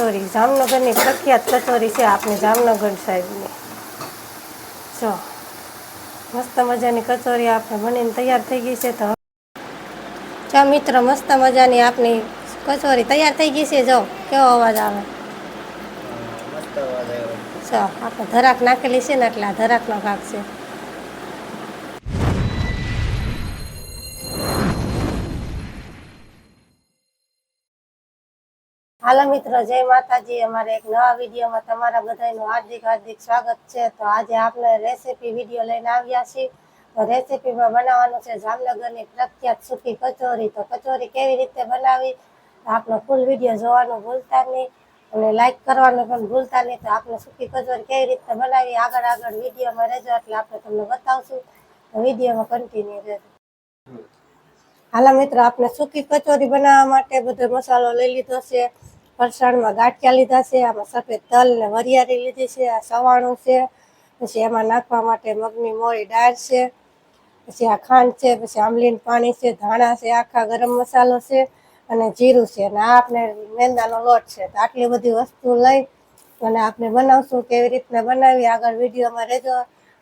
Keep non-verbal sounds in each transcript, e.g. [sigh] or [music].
કચોરી જામનગરની પ્રખ્યાત કચોરી છે આપણે જામનગર સાહેબની. જો મસ્ત મજાની કચોરી આપણે બનીને તૈયાર થઈ ગઈ છે તો જો મિત્ર મસ્ત મજાની આપની કચોરી તૈયાર થઈ ગઈ છે જો કેવો અવાજ આવે? ચો જો આપણે ધરાક નાખેલી છે ને એટલે આ ધરાકનો ભાગ છે. હાલો મિત્રો, જય માતાજી. અમારે એક નવા વિડીયોમાં તમારા બધાનું હાર્દિક હાર્દિક સ્વાગત છે. તો આજે આપણે રેસીપી વીડિયો લઈને આવ્યા છીએ. તો રેસીપીમાં બનાવવાનું છે જામનગરની પ્રખ્યાત સૂકી કચોરી. તો કચોરી કેવી રીતે બનાવી? તો આપણો ફૂલ વીડિયો જોવાનું ભૂલતા નહીં અને લાઈક કરવાનું પણ ભૂલતા નહીં. તો આપણે સૂકી કચોરી કેવી રીતે બનાવી? આગળ આગળ વિડીયોમાં રહેજો, એટલે આપણે તમને બતાવશું. તો વિડીયોમાં કન્ટિન્યુ રહેજો. હાલો મિત્રો આપણે સૂકી કચોરી બનાવવા માટે બધો મસાલો લઈ લીધો છે. ફરસાણમાં ગાંઠિયા લીધા છે, આમાં સફેદ તલ ને વરિયાળી લીધી છે, આ સવાણું છે, પછી એમાં નાખવા માટે મગની મોરી દાળ છે, પછી આ ખાંડ છે, પછી આંબલીનું પાણી છે, ધાણા છે, આખા ગરમ મસાલો છે અને જીરું છે. અને આ આપણે મેંદાનો લોટ છે. તો આટલી બધી વસ્તુ લઈ અને આપણે બનાવશું કેવી રીતના બનાવી, આગળ વિડીયોમાં રહેજો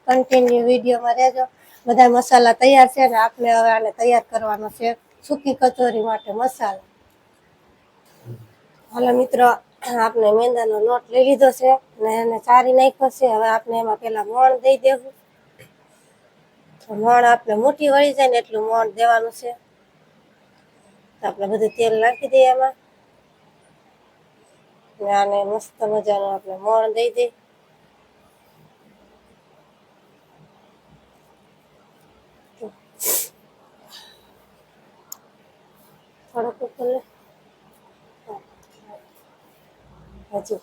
કન્ટિન્યુ વિડીયોમાં રહેજો. બધા મસાલા તૈયાર છે અને આપણે હવે આને તૈયાર કરવાનો છે. સૂકી કચોરી માટે મસાલા. હાલો મિત્રો આપણે મેંદાનો લોટ લઈ લીધો છે ને એને ચારી નાખ્યો છે. હવે આપણે એમાં પેલા મોણ દઈ દેવું. મોણ આપણે મોટી વળી જાય ને એટલું મોણ દેવાનું છે. તો આપણે બધું તેલ નાખી દઈએ એમાં. ને આને મસ્ત મજાનું આપણે મોણ દઈ દઈએ. થોડોક ઉપર લે હજી.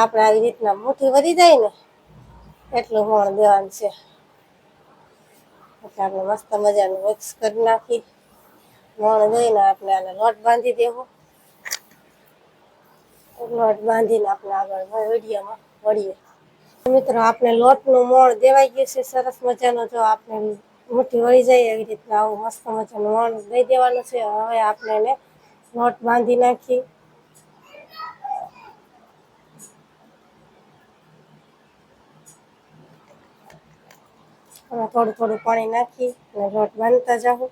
આપણે આવી રીતના મુઠ્ઠી વધી જાય ને, એટલું મોણ દેવાનું છે. એટલે આપણે મસ્ત મજાનું મિક્સ કરી નાખી. મોણ દઈને આપણે આને લોટ બાંધી દેવો. લોટ બાંધીને આપણે આગળ વિડીયોમાં વળીએ. મિત્રો, આપણે લોટનું મોણ દેવાઈ ગયું છે, સરસ મજાનો. જો આપણે મુઠ્ઠી વળી જાય એવી રીતના આવું મસ્ત મજાનું મોણ દઈ દેવાનું છે. હવે આપણે એને લોટ બાંધી નાખી હવે થોડું થોડું પાણી નાખી અને લોટ બાંધતા જાઉં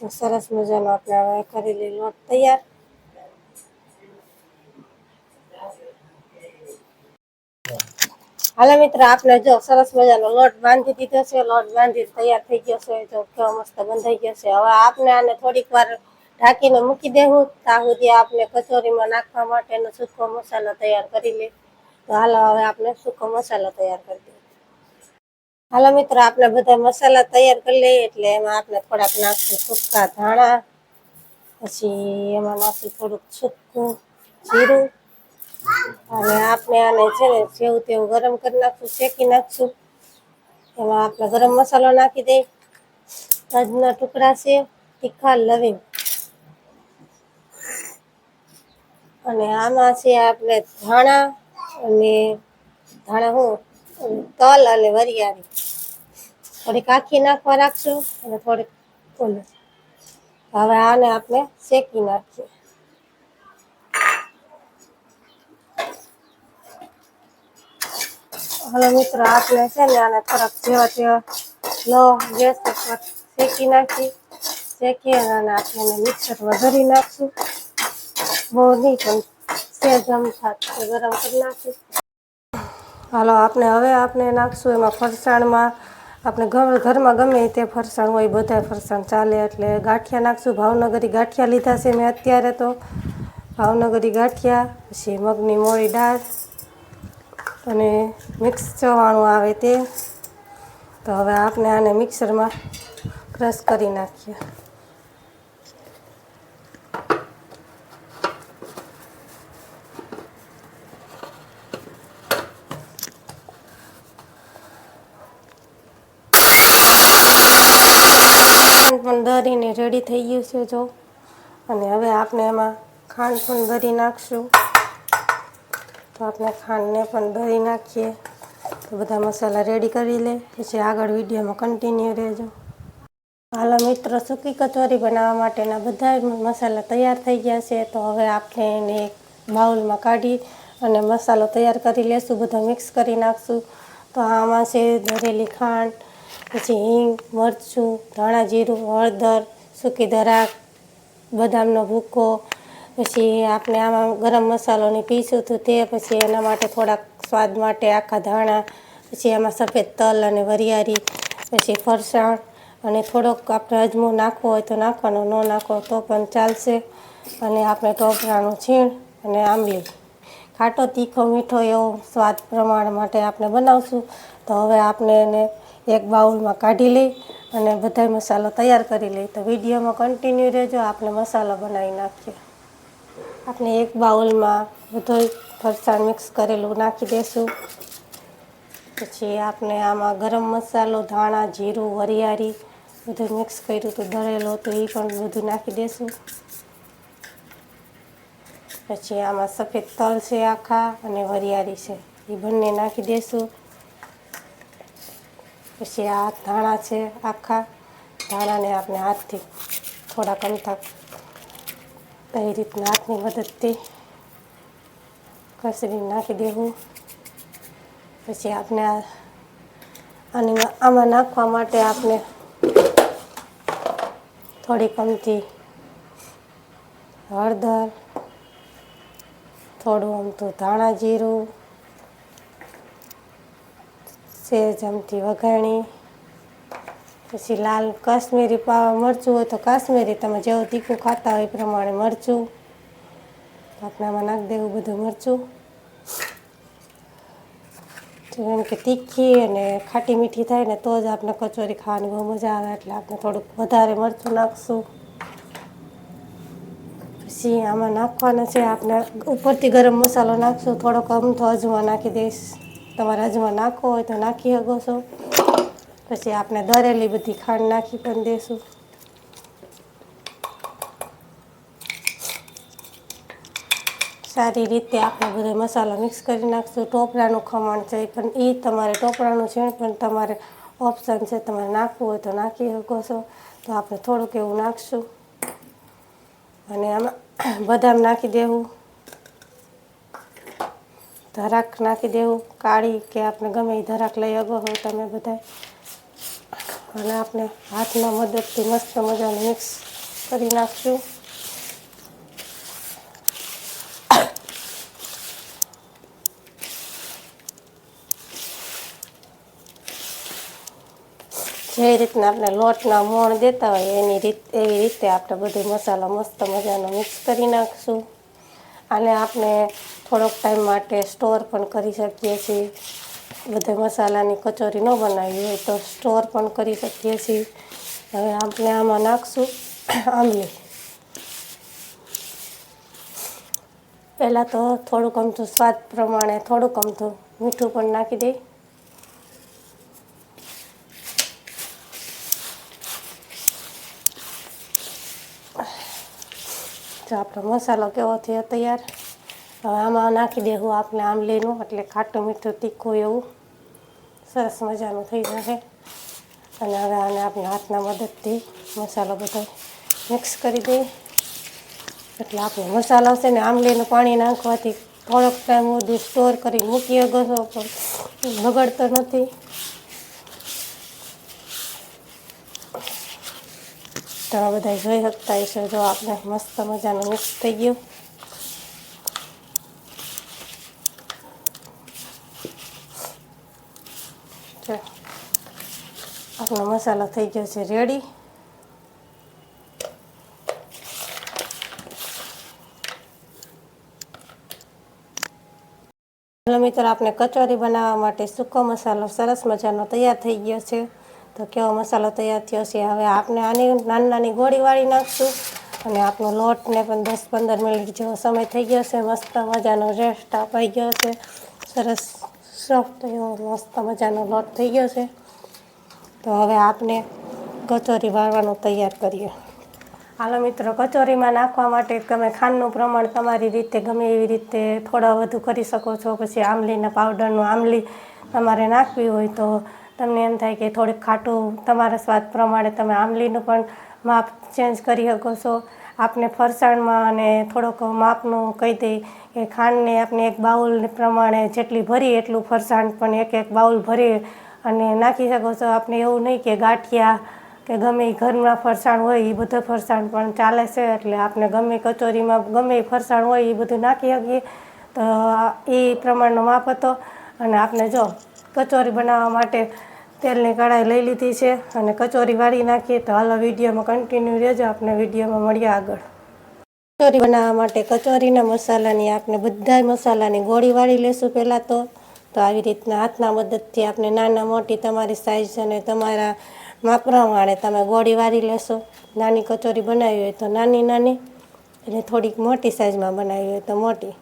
તો સરસ મજાનો આપણે હવે કરેલી લોટ તૈયાર હાલો મિત્ર આપણે જો સરસ મજાનો લોટ બાંધી દીધો છે. લોટ બાંધી તૈયાર થઈ ગયો છે. જો કેવો મસ્ત બંધાઈ ગયો છે. હવે આપણે આને થોડીક વાર ઢાંકીને મૂકી દેવું. ત્યાં સુધી આપણે કચોરીમાં નાખવા માટેનો સૂકો મસાલો તૈયાર કરી લઈએ તો હાલો હવે આપણે સૂકો મસાલો તૈયાર કરી દઈએ. હાલો મિત્રો આપણે બધા મસાલા તૈયાર કરી લઈએ એટલે એમાં આપણે થોડાક નાખશું સૂકા ધાણા. પછી એમાં નાખશું થોડુંક સૂકું જીરું. અને આપણે આને છે ને જેવું તેવું ગરમ કરી નાખશું, શેકી નાખશું. એમાં આપણે ગરમ મસાલો નાખી દઈ તજના ટુકડા છે તીખા લવિંગ. અને આમાં છે આપણે ધાણા અને ધાણા હું, તલ અને વરિયાળી. થોડીક આખી નાખવા રાખશું અને થોડીક હવે આને આપણે શેકી નાખીએ. હવે મિત્રો આપણે છે ને આને થોડાક જેવા તેવા લો ગેસ ઉપર શેકી નાખી, શેકી અને આપણે એને મિક્સરમાં ભરી નાખશું. બહુ નહીં પણ સેજ અમથા ગરમ કરી નાખી હાલો, આપણે હવે આપણે નાખશું એમાં ફરસાણમાં. આપણે ઘર, ઘરમાં ગમે તે ફરસાણ હોય બધા ફરસાણ ચાલે એટલે ગાંઠિયા નાખશું. ભાવનગરી ગાંઠિયા લીધા છે મેં અત્યારે તો. ભાવનગરી ગાંઠિયા, પછી મગની મોળી દાળ અને મિક્સ ચવાણું આવે તે. તો હવે આપણે આને મિક્સરમાં ક્રશ કરી નાખીએ. પણ દરીને રેડી થઈ ગયું છે જો. અને હવે આપણે એમાં ખાંડ પણ દરી નાખશું. તો આપણે ખાંડને પણ દરી નાખીએ. તો બધા મસાલા રેડી કરી લે. પછી આગળ વિડીયોમાં કન્ટિન્યુ રહેજો. હાલો મિત્રો, સૂકી કચોરી બનાવવા માટેના બધા મસાલા તૈયાર થઈ ગયા છે. તો હવે આપણે એને એક બાઉલમાં કાઢી અને મસાલો તૈયાર કરી લેશું. બધો મિક્સ કરી નાખશું. તો આમાં છે દરેલી ખાંડ, પછી હિંગ, મરચું, ધાણા જીરું, હળદર, સૂકી દરાક, બદામનો ભૂકો પછી આપણે આમાં ગરમ મસાલોની પીસું હતું તે પછી એના માટે થોડાક સ્વાદ માટે આખા ધાણા, પછી એમાં સફેદ તલ અને વરિયાળી, પછી ફરસાણ અને થોડોક આપણે અજમો નાખવો હોય તો નાખવાનો, ન નાખો તો પણ ચાલશે. અને આપણે ટોપરાનું છીણ અને આંબલી. ખાટો, તીખો, મીઠો એવો સ્વાદ પ્રમાણ માટે આપણે બનાવશું. તો હવે આપણે એને એક બાઉલમાં કાઢી લઈ અને બધાય મસાલો તૈયાર કરી લઈ. તો વિડીયોમાં કન્ટિન્યુ રહેજો આપણે મસાલો બનાવી નાખીએ. આપણે એક બાઉલમાં બધું ફરસાણ મિક્સ કરેલું નાખી દઈશું પછી આપણે આમાં ગરમ મસાલો, ધાણા, જીરું, વરિયાળી બધું મિક્સ કર્યું હતું, દળેલું હતું એ પણ બધું નાખી દઈશું પછી આમાં સફેદ તલ છે આખા અને વરિયાળી છે એ બંને નાખી દઈશું પછી આ ધાણા છે આખા, ધાણાને આપણે હાથથી થોડા કમથા એ રીતના હાથની મદદથી કસરી નાખી દેવું? પછી આપણે આ આની આમાં નાખવા માટે આપણે થોડી કમથી હળદર, થોડું આમતું ધાણા જીરું, સેજ આમથી વઘાણી પછી લાલ કાશ્મીરી પાવા મરચું હોય તો કાશ્મીરી તમે જેવું તીખું ખાતા હોય એ પ્રમાણે મરચું આમાં નાખી દેવું બધું મરચું. જેમ કે તીખી અને ખાટી મીઠી થાય ને તો જ આપણે કચોરી ખાવાની બહુ મજા આવે એટલે આપણે થોડુંક વધારે મરચું નાખશું. પછી આમાં નાખવાના છે આપણે ઉપરથી ગરમ મસાલો નાખશું, થોડોક અમથો અજમા નાખી દઈશ. તમારે અજમા નાખવો હોય તો નાખી શકો છો. પછી આપણે દરેલી બધી ખાંડ નાખી પણ દઈશું સારી રીતે આપણે બધો મસાલો મિક્સ કરી નાખશું. ટોપરાનું ખમણ છે પણ એ તમારે ટોપરાનું છે પણ તમારે ઓપ્શન છે તમારે નાખવું હોય તો નાખી શકો છો. તો આપણે થોડુંક એવું નાખશું. અને આમાં બદામ નાખી દેવું. ધરાક નાખી દેવું. કાળી કે આપણે ગમે એ ધરાક લઈ શકો હોય તમે બધા અને આપણે હાથના મદદથી મસ્ત મજાનું મિક્સ કરી નાખશું. જે રીતના આપણે લોટના મોણ દેતા હોય એની રીત, એવી રીતે આપણે બધું મસાલો મસ્ત મજાનો મિક્સ કરી નાખશું. અને આપણે થોડોક ટાઈમ માટે સ્ટોર પણ કરી શકીએ છીએ. બધા મસાલાની કચોરી ન બનાવી હોય તો સ્ટોર પણ કરી શકીએ છીએ. હવે આપણે આમાં નાખશું આંબલી પહેલાં તો થોડુંક અમથું સ્વાદ પ્રમાણે થોડુંક અમથું મીઠું પણ નાખી દઈ. તો આપણો મસાલો કેવો થયો તૈયાર? હવે આમાં નાખી દેવું આપણે આમલીનું, એટલે ખાટું મીઠું તીખું એવું. સરસ મજાનું થઈ જશે. અને હવે આને આપણે હાથના મદદથી મસાલો બધો મિક્સ કરી દઈએ. એટલે આપણો મસાલો છે ને આંબલીનું પાણી નાખવાથી થોડોક ટાઈમ સુધી સ્ટોર કરી મૂકી શકો પણ બગડતો નથી. તમે બધા જોઈ શકતા હશો, જો આપણે મસ્ત મજાનું મિક્સ થઈ ગયું. જો આપણો મસાલો થઈ ગયો છે રેડી હલો મિત્રો આપણે કચોરી બનાવવા માટે સૂકો મસાલો, સરસ મજાનો તૈયાર થઈ ગયો છે. તો કેવો મસાલો તૈયાર થયો છે, હવે આપણે આની નાની નાની ગોળી વાળી નાખશું. અને આપણો લોટને પણ દસ પંદર મિનિટ જેવો સમય થઈ ગયો છે, મસ્ત મજાનો રેસ્ટ અપાઈ ગયો છે. સરસ સોફ્ટ એવો મસ્ત મજાનો લોટ થઈ ગયો છે. તો હવે આપણે કચોરી વાળવાનું તૈયાર કરીએ. હાલો મિત્રો, કચોરીમાં નાખવા માટે તમે ખાંડનું પ્રમાણ તમારી રીતે ગમે એવી રીતે થોડા વધુ કરી શકો છો. પછી આમલીના પાવડરનું આમલી તમારે નાખવી હોય તો તમને એમ થાય કે થોડીક ખાટું તમારા સ્વાદ પ્રમાણે તમે આમલીનું પણ માપ ચેન્જ કરી શકો છો. આપણે ફરસાણમાં અને થોડોક માપનું કહી દઈ કે ખાંડને આપણે એક બાઉલ પ્રમાણે જેટલી ભરી એટલું ફરસાણ પણ એક એક બાઉલ ભરી અને નાખી શકો છો. આપણે એવું નહીં કે ગાંઠિયા કે ગમે ઘરમાં ફરસાણ હોય એ બધું ફરસાણ પણ ચાલે છે. એટલે આપણે ગમે કચોરીમાં ગમે ફરસાણ હોય એ બધું નાખી શકીએ. તો એ પ્રમાણનો માપ હતો. અને આપણે જો કચોરી બનાવવા માટે તેલની કઢાઈ લઈ લીધી છે અને કચોરી વાળી નાખીએ તો હાલો વિડીયોમાં કન્ટિન્યુ રહેજો. આપણે વિડીયોમાં મળીએ આગળ. કચોરી બનાવવા માટે કચોરીના મસાલાની આપણે બધા મસાલાની ગોળી વાળી લેશું પહેલાં તો. તો આવી રીતના હાથના મદદથી આપણે નાના મોટી તમારી સાઈઝ અને તમારા માપ પ્રમાણે તમે ગોળી વાળી લેશો. નાની કચોરી બનાવી હોય તો નાની નાની એટલે થોડીક મોટી સાઇઝમાં બનાવી હોય તો મોટી.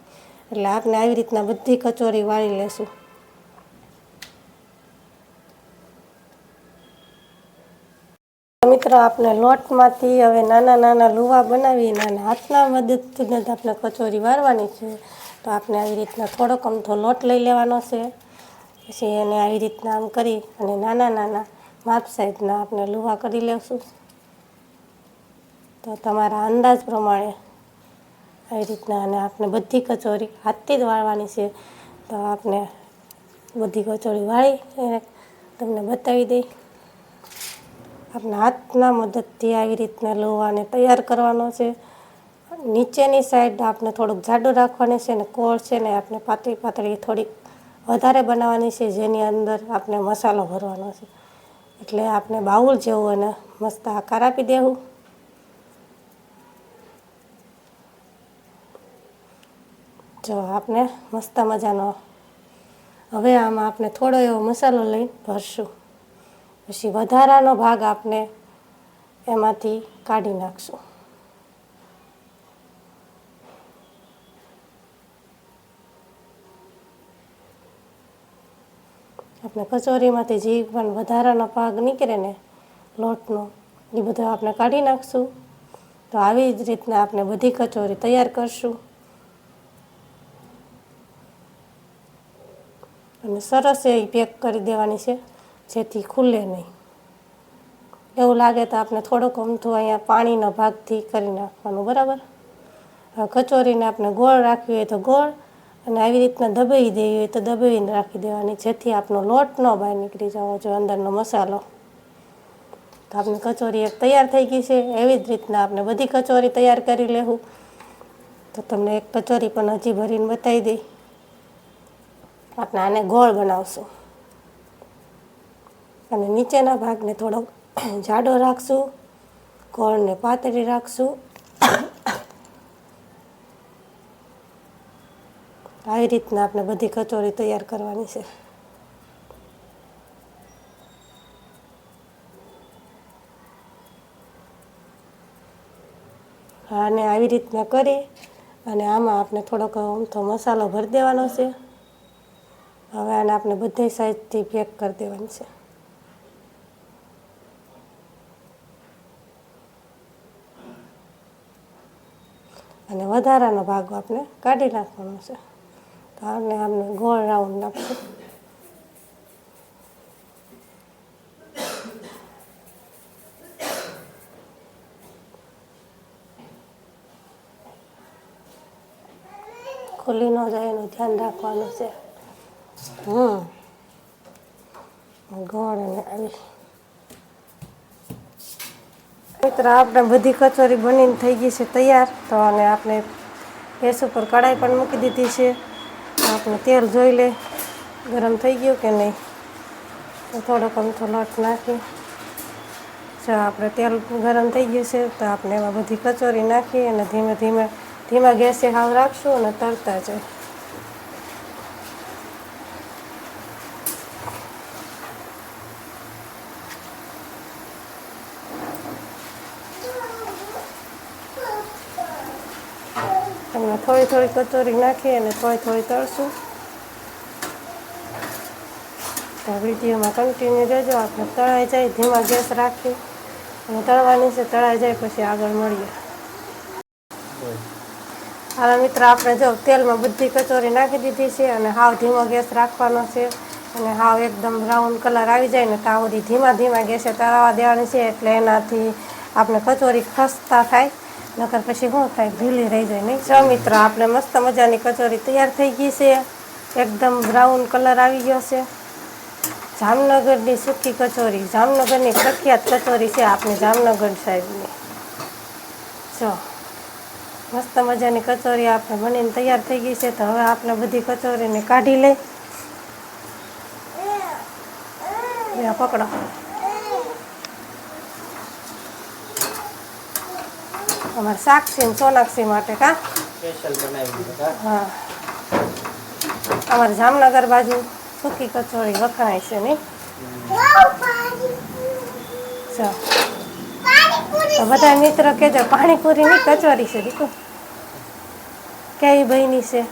એટલે આપણે આવી રીતના બધી કચોરી વાળી લેશું. મિત્રો આપણે લોટમાંથી હવે નાના નાના લુવા બનાવીને અને હાથના મદદથી જ આપણે કચોરી વારવાની છે. તો આપણે આવી રીતના થોડોક અમથો લોટ લઈ લેવાનો છે. પછી એને આવી રીતના આમ કરી અને નાના નાના માપ સાઈઝના આપણે લુવા કરી લેશું. તો તમારા અંદાજ પ્રમાણે આવી રીતના અને આપણે બધી કચોરી હાથથી જ વાળવાની છે. તો આપણે બધી કચોરી વાળી એને તમને બતાવી દઈ. આપણે હાથના મદદથી આવી રીતના લોવાને તૈયાર કરવાનો છે. નીચેની સાઈડ આપણે થોડુંક જાડું રાખવાની છે અને કોળ છે ને આપણે પાતળી પાતળી થોડીક વધારે બનાવવાની છે, જેની અંદર આપણે મસાલો ભરવાનો છે. એટલે આપણે બાઉલ જેવું અને મસ્ત આકાર આપી દેવું. જો આપણે મસ્ત મજાનો. હવે આમાં આપણે થોડો એવો મસાલો લઈ ભરશું. પછી વધારાનો ભાગ આપણે એમાંથી કાઢી નાખશું. આપણે કચોરીમાંથી જે પણ વધારાનો ભાગ નીકળે ને લોટનો, એ બધો આપણે કાઢી નાખશું. તો આવી જ રીતના આપણે બધી કચોરી તૈયાર કરશું. અને સરસ એ પેક કરી દેવાની છે. જેથી ખુલે નહીં. એવું લાગે તો આપણે થોડોક અમથું અહીંયા પાણીનો ભાગથી કરી નાખવાનું, બરાબર? કચોરીને આપણે ગોળ રાખવી હોય તો ગોળ અને આવી રીતના દબાવી દેવી હોય તો દબાવીને રાખી દેવાની, જેથી આપણો લોટ ન બહાર નીકળી જવો જોઈએ અંદરનો મસાલો. તો આપણી કચોરી એક તૈયાર થઈ ગઈ છે, એવી જ રીતના આપણે બધી કચોરી તૈયાર કરી લેવું. તો તમને એક કચોરી પણ હજી ભરીને બતાવી દઈ. આપણે આને ગોળ બનાવશું. અને નીચેના ભાગને થોડોક [clears throat] જાડો રાખશું ગોળને પાતળી રાખશું. આવી રીતના આપણે બધી કચોરી તૈયાર કરવાની છે. અને આવી રીતના કરી અને આમાં આપણે થોડોક ઊંધો મસાલો ભરી દેવાનો છે. હવે આને આપણે બધી સાઈડથી પેક કરી દેવાની છે. અને વધારાનો ભાગ આપણે કાઢી નાખવાનો છે. તો આપણે આમને ગોળ રાઉન્ડ નાખશું ખુલ્લી ન જાય એનું ધ્યાન રાખવાનું છે. હમ. ગોળ અને આવી. મિત્ર આપણે બધી કચોરી બનીને થઈ ગઈ છે તૈયાર. તો અને આપણે ગેસ ઉપર કઢાઈ પણ મૂકી દીધી છે. આપણે તેલ જોઈ લે, ગરમ થઈ ગયું કે નહીં? થોડોક અમથો લોટ નાખી. જો આપણે તેલ ગરમ થઈ ગયું છે, તો આપણે એમાં બધી કચોરી નાખી અને ધીમે ધીમે, ધીમા ગેસે હાવ રાખશું અને તરતા જાય. થોડી થોડી કચોરી નાખી અને થોડી થોડી તળશું. તો વિડીયોમાં કન્ટિન્યુ રહેજો. આપણે તળાઈ જાય, ધીમા ગેસ રાખી અને તળવાની છે, તળાઈ જાય પછી આગળ મળીએ. હવે મિત્રો, આપણે જો તેલમાં બધી કચોરી નાખી દીધી છે અને હાવ ધીમો ગેસ રાખવાનો છે અને હાવ એકદમ બ્રાઉન કલર આવી જાય ને સુધી ધીમા ધીમા ગેસે તળાવવા દેવાની છે એટલે એનાથી આપણે કચોરી ખસતા થાય. નકર પછી શું થાય, ઢીલી રહી જાય નહીં. જો મિત્રો, આપણે મસ્ત મજાની કચોરી તૈયાર થઈ ગઈ છે. એકદમ બ્રાઉન કલર આવી ગયો છે. જામનગરની સૂકી કચોરી, જામનગરની પ્રખ્યાત કચોરી છે આપણે જામનગર સાહેબની. જો, મસ્ત મજાની કચોરી આપણે બનીને તૈયાર થઈ ગઈ છે. તો હવે આપણે બધી કચોરીને કાઢી લઈ. પકડો અમારે સાક્ષી ને સોનાક્ષી માટે કા? સ્પેશિયલ બનાવી હા. અમારે જામનગર બાજુ સૂકી કચોરી વખણાય છે નહીં જો. તો બધા મિત્રો કહેજો પાણીપુરીની કચોરી છે દીકુ. કેવી બહેની છે?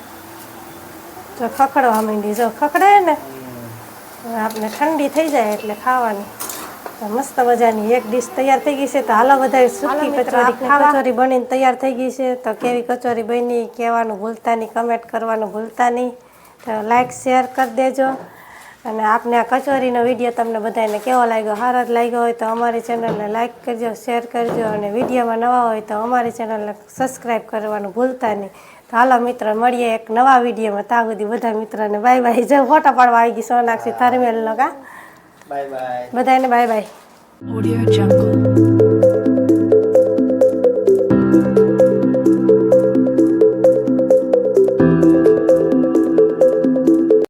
જો ખખડવા માંડી. જો ખખડાય ને આપણે ઠંડી થઈ જાય એટલે ખાવાની. તો મસ્ત મજાની એક ડીશ તૈયાર થઈ ગઈ છે. તો હાલો બધા સૂકી કચોરી કચોરી બનીને તૈયાર થઈ ગઈ છે. તો કેવી કચોરી બની કહેવાનું ભૂલતા નહીં કમેન્ટ કરવાનું ભૂલતા નહીં. તો લાઈક શેર કરી દેજો. અને આપને આ કચોરીનો વીડિયો તમને બધાને કેવો લાગ્યો? સારો જ લાગ્યો હોય તો અમારી ચેનલને લાઈક કરજો શેર કરજો. અને વિડીયોમાં નવા હોય તો અમારી ચેનલને સબસ્ક્રાઈબ કરવાનું ભૂલતા નહીં. તો હાલો મિત્ર મળીએ એક નવા વિડીયોમાં. ત્યાં સુધી બધા મિત્રોને બાય બાય જો ફોટા પાડવા આવી ગઈ સોનાક્ષી થર્મેલનો કા? બાય બાય બધાને બાય બાય ઓડિયો Jungle.